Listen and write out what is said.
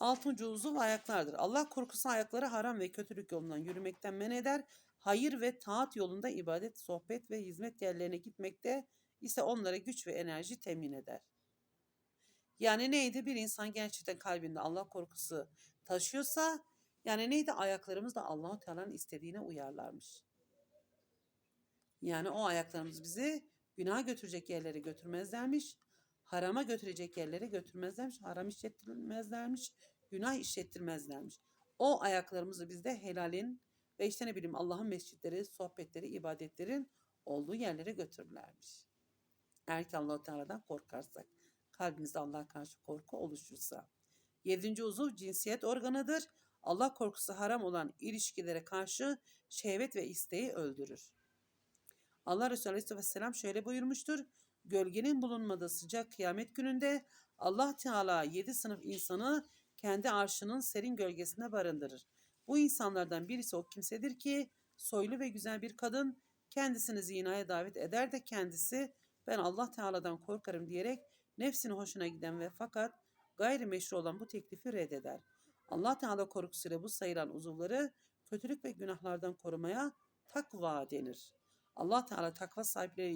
Altıncı uzuv ayaklardır. Allah korkusu ayakları haram ve kötülük yolundan yürümekten men eder. Hayır ve taat yolunda ibadet, sohbet ve hizmet yerlerine gitmekte ise onlara güç ve enerji temin eder. Yani neydi? Bir insan gerçekten kalbinde Allah korkusu taşıyorsa yani neydi? Ayaklarımız da Allahu Teala'nın istediğine uyarlarmış. Yani o ayaklarımız bizi günah götürecek yerlere götürmezlermiş. Harama götürecek yerlere götürmezlermiş. Haram işlettirmezlermiş. Günah işlettirmezlermiş. O ayaklarımızı bizde helalin ve işte ne bileyim Allah'ın mescitleri, sohbetleri, ibadetlerin olduğu yerlere götürürlermiş. Eğer ki Allah-u Teala'dan korkarsak, kalbimizde Allah'a karşı korku oluşursa. Yedinci uzuv cinsiyet organıdır. Allah korkusu haram olan ilişkilere karşı şehvet ve isteği öldürür. Allah Resulü Aleyhisselam şöyle buyurmuştur. Gölgenin bulunmadığı sıcak kıyamet gününde Allah Teala yedi sınıf insanı kendi arşının serin gölgesine barındırır. Bu insanlardan birisi o kimsedir ki soylu ve güzel bir kadın kendisini zinaya davet eder de kendisi ben Allah Teala'dan korkarım diyerek nefsine hoşuna giden ve fakat gayrimeşru olan bu teklifi reddeder. Allah Teala korkusuyla bu sayılan uzuvları kötülük ve günahlardan korumaya takva denir. Allah Teala takva sahipleri